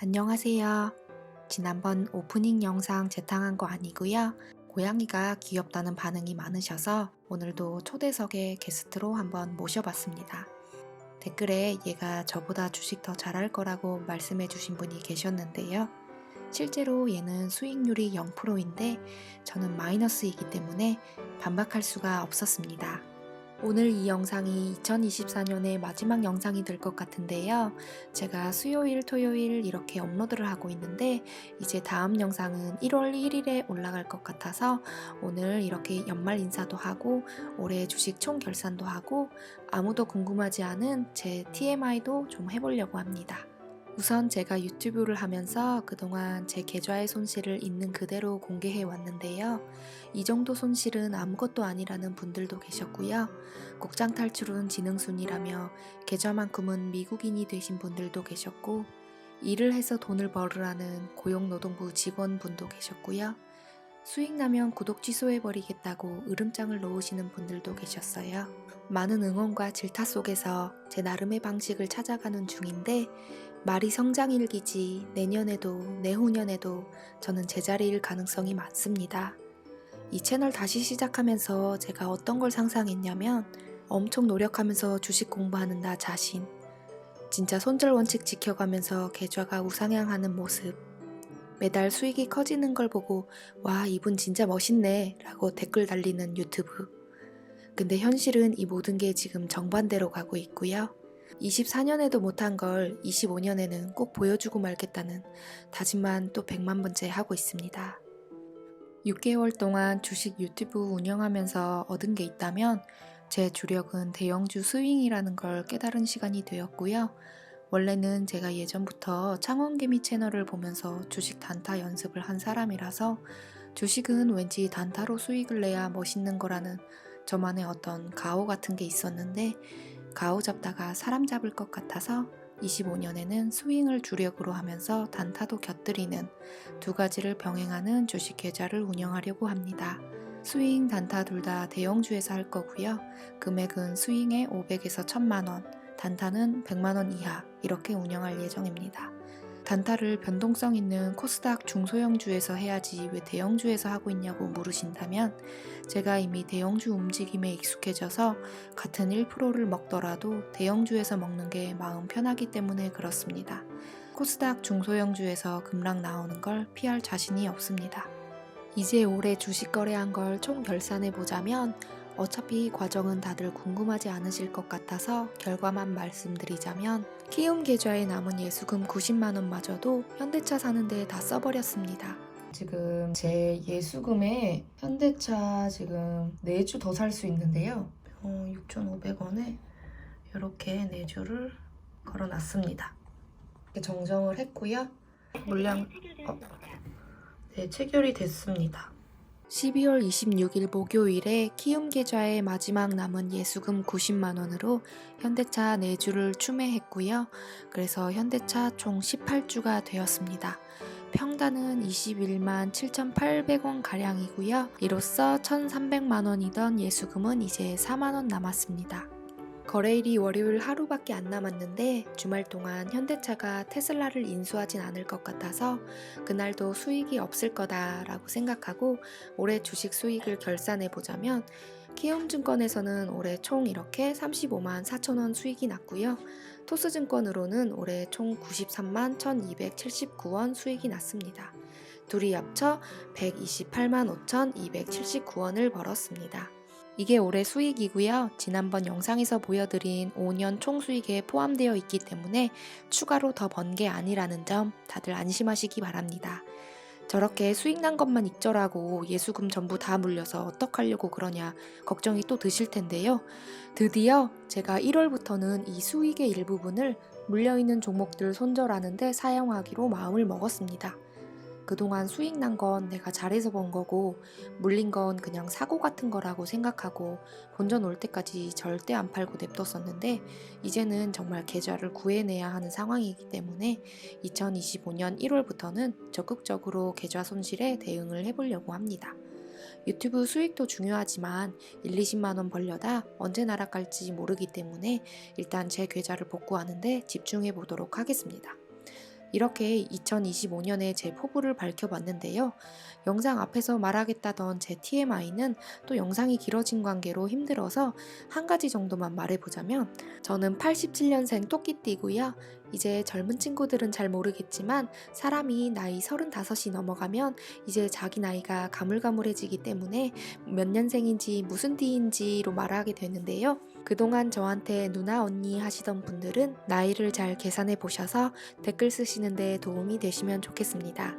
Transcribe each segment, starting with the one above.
안녕하세요. 지난번 오프닝 영상 재탕한 거 아니고요. 고양이가 귀엽다는 반응이 많으셔서 오늘도 초대석에 게스트로 한번 모셔봤습니다. 댓글에 얘가 저보다 주식 더 잘할 거라고 말씀해 주신 분이 계셨는데요. 실제로 얘는 수익률이 0%인데 저는 마이너스이기 때문에 반박할 수가 없었습니다. 오늘 이 영상이 2024년의 마지막 영상이 될 것 같은데요. 제가 수요일, 토요일 이렇게 업로드를 하고 있는데 이제 다음 영상은 1월 1일에 올라갈 것 같아서 오늘 이렇게 연말 인사도 하고 올해 주식 총 결산도 하고 아무도 궁금하지 않은 제 TMI도 좀 해보려고 합니다. 우선 제가 유튜브를 하면서 그동안 제 계좌의 손실을 있는 그대로 공개해 왔는데요. 이 정도 손실은 아무것도 아니라는 분들도 계셨고요. 국장 탈출은 지능순이라며 계좌만큼은 미국인이 되신 분들도 계셨고, 일을 해서 돈을 벌으라는 고용노동부 직원분도 계셨고요. 수익 나면 구독 취소해버리겠다고 으름장을 놓으시는 분들도 계셨어요. 많은 응원과 질타 속에서 제 나름의 방식을 찾아가는 중인데, 말이 성장일기지 내년에도 내후년에도 저는 제자리일 가능성이 많습니다. 이 채널 다시 시작하면서 제가 어떤 걸 상상했냐면 엄청 노력하면서 주식 공부하는 나 자신, 진짜 손절 원칙 지켜가면서 계좌가 우상향하는 모습, 매달 수익이 커지는 걸 보고 와 이분 진짜 멋있네 라고 댓글 달리는 유튜브. 근데 현실은 이 모든 게 지금 정반대로 가고 있고요. 24년에도 못한 걸 25년에는 꼭 보여주고 말겠다는 다짐만 또 100만 번째 하고 있습니다. 6개월 동안 주식 유튜브 운영하면서 얻은 게 있다면 제 주력은 대형주 스윙이라는 걸 깨달은 시간이 되었고요. 원래는 제가 예전부터 창원개미 채널을 보면서 주식 단타 연습을 한 사람이라서 주식은 왠지 단타로 수익을 내야 멋있는 거라는 저만의 어떤 가오 같은 게 있었는데 가오 잡다가 사람 잡을 것 같아서 25년에는 스윙을 주력으로 하면서 단타도 곁들이는 두 가지를 병행하는 주식 계좌를 운영하려고 합니다. 스윙, 단타 둘 다 대형주에서 할 거고요. 금액은 스윙에 500에서 1000만 원, 단타는 100만 원 이하 이렇게 운영할 예정입니다. 단타를 변동성 있는 코스닥 중소형주에서 해야지 왜 대형주에서 하고 있냐고 물으신다면 제가 이미 대형주 움직임에 익숙해져서 같은 1%를 먹더라도 대형주에서 먹는 게 마음 편하기 때문에 그렇습니다. 코스닥 중소형주에서 급락 나오는 걸 피할 자신이 없습니다. 이제 올해 주식 거래한 걸 총 결산해 보자면 어차피 과정은 다들 궁금하지 않으실 것 같아서 결과만 말씀드리자면 키움 계좌에 남은 예수금 90만 원마저도 현대차 사는데 다 써버렸습니다. 지금 제 예수금에 현대차 지금 4주 더 살 수 있는데요. 어, 6,500원에 이렇게 4주를 걸어놨습니다. 이렇게 정정을 했고요. 물량 어, 네, 체결이 됐습니다. 12월 26일 목요일에 키움 계좌에 마지막 남은 예수금 90만 원으로 현대차 4주를 추매했고요. 그래서 현대차 총 18주가 되었습니다. 평단은 21만 7,800원 가량이고요. 이로써 1,300만 원이던 예수금은 이제 4만 원 남았습니다. 거래일이 월요일 하루밖에 안 남았는데 주말 동안 현대차가 테슬라를 인수하진 않을 것 같아서 그날도 수익이 없을 거다라고 생각하고 올해 주식 수익을 결산해 보자면 키움증권에서는 올해 총 이렇게 35만 4천 원 수익이 났고요. 토스증권으로는 올해 총 93만 1,279원 수익이 났습니다. 둘이 합쳐 128만 5,279원을 벌었습니다. 이게 올해 수익이고요. 지난번 영상에서 보여드린 5년 총 수익에 포함되어 있기 때문에 추가로 더 번 게 아니라는 점 다들 안심하시기 바랍니다. 저렇게 수익 난 것만 익절하고 예수금 전부 다 물려서 어떡하려고 그러냐 걱정이 또 드실 텐데요. 드디어 제가 1월부터는 이 수익의 일부분을 물려있는 종목들 손절하는데 사용하기로 마음을 먹었습니다. 그동안 수익 난 건 내가 잘해서 번 거고 물린 건 그냥 사고 같은 거라고 생각하고 본전 올 때까지 절대 안 팔고 냅뒀었는데 이제는 정말 계좌를 구해내야 하는 상황이기 때문에 2025년 1월부터는 적극적으로 계좌 손실에 대응을 해보려고 합니다. 유튜브 수익도 중요하지만 1, 20만원 벌려다 언제 날아갈지 모르기 때문에 일단 제 계좌를 복구하는데 집중해 보도록 하겠습니다. 이렇게 2025년에 제 포부를 밝혀봤는데요. 영상 앞에서 말하겠다던 제 TMI는 또 영상이 길어진 관계로 힘들어서 한 가지 정도만 말해보자면 저는 87년생 토끼띠고요. 이제 젊은 친구들은 잘 모르겠지만 사람이 나이 35이 넘어가면 이제 자기 나이가 가물가물해지기 때문에 몇 년생인지 무슨 띠인지로 말하게 되는데요. 그동안 저한테 누나 언니 하시던 분들은 나이를 잘 계산해 보셔서 댓글 쓰시는데 도움이 되시면 좋겠습니다.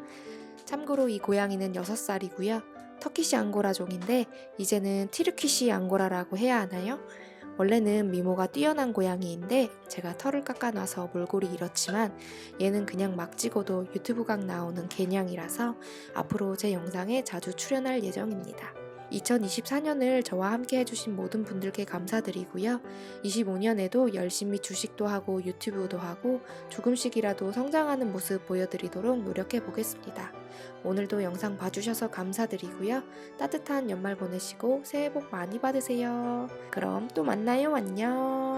참고로 이 고양이는 6살이고요. 터키시 앙고라 종인데 이제는 티르키시 앙고라라고 해야 하나요? 원래는 미모가 뛰어난 고양이인데 제가 털을 깎아놔서 몰골이 이렇지만 얘는 그냥 막 찍어도 유튜브 각 나오는 개냥이라서 앞으로 제 영상에 자주 출연할 예정입니다. 2024년을 저와 함께 해주신 모든 분들께 감사드리고요. 25년에도 열심히 주식도 하고 유튜브도 하고 조금씩이라도 성장하는 모습 보여드리도록 노력해 보겠습니다. 오늘도 영상 봐주셔서 감사드리고요. 따뜻한 연말 보내시고 새해 복 많이 받으세요. 그럼 또 만나요. 안녕.